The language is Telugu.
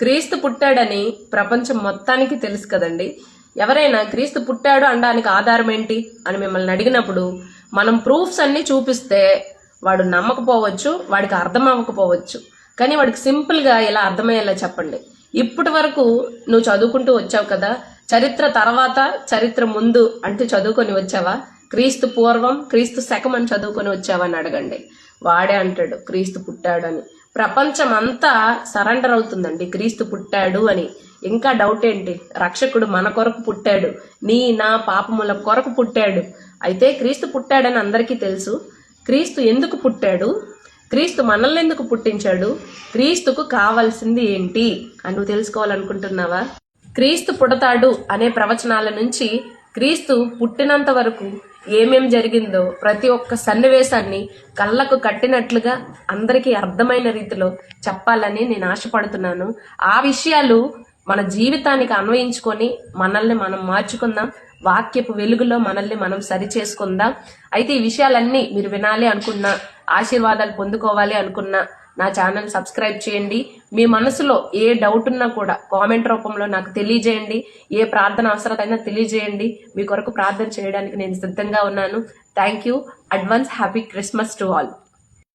క్రీస్తు పుట్టాడని ప్రపంచం మొత్తానికి తెలుసు కదండి. ఎవరైనా క్రీస్తు పుట్టాడు అనడానికి ఆధారం ఏంటి అని మిమ్మల్ని అడిగినప్పుడు మనం ప్రూఫ్స్ అన్ని చూపిస్తే వాడు నమ్మకపోవచ్చు వాడికి అర్థం అవ్వకపోవచ్చు. కానీ వాడికి సింపుల్గా ఇలా అర్థమయ్యేలా చెప్పండి. ఇప్పటి వరకు నువ్వు చదువుకుంటూ వచ్చావు కదా చరిత్ర తర్వాత చరిత్ర ముందు అంటూ చదువుకొని వచ్చావా? క్రీస్తు పూర్వం క్రీస్తు శకం అని చదువుకొని వచ్చావా అని అడగండి. వాడే అంటాడు క్రీస్తు పుట్టాడని. ప్రపంచమంతా ప్రపంచం అంతా సరెండర్ అవుతుందండి. క్రీస్తు పుట్టాడు అని. ఇంకా డౌట్ ఏంటి? రక్షకుడు మన కొరకు పుట్టాడు. నీ నా పాపముల కొరకు పుట్టాడు. అయితే క్రీస్తు పుట్టాడని అందరికీ తెలుసు. క్రీస్తు ఎందుకు పుట్టాడు? క్రీస్తు మనల్ని ఎందుకు పుట్టించాడు? క్రీస్తుకు కావాల్సింది ఏంటి? అని నువ్వు తెలుసుకోవాలనుకుంటున్నావా? క్రీస్తు పుడతాడు అనే ప్రవచనాల నుంచి క్రీస్తు పుట్టినంత వరకు ఏమేం జరిగిందో ప్రతి ఒక్క సన్నివేశాన్ని కళ్ళకు కట్టినట్లుగా అందరికీ అర్థమైన రీతిలో చెప్పాలని నేను ఆశపడుతున్నాను. ఆ విషయాలు మన జీవితానికి అన్వయించుకొని మనల్ని మనం మార్చుకుందాం. వాక్యపు వెలుగులో మనల్ని మనం సరి చేసుకుందాం అయితే ఈ విషయాలన్నీ మీరు వినాలి అనుకున్నా ఆశీర్వాదాలు పొందుకోవాలి అనుకున్నా నా ఛానల్ సబ్స్క్రైబ్ చేయండి. మీ మనసులో ఏ డౌట్ ఉన్నా కూడా కామెంట్ రూపంలో నాకు తెలియజేయండి. ఏ ప్రార్థన అవసరత అయినా తెలియజేయండి. మీ కొరకు ప్రార్థన చేయడానికి నేను సిద్ధంగా ఉన్నాను. Thank you advance happy Christmas to all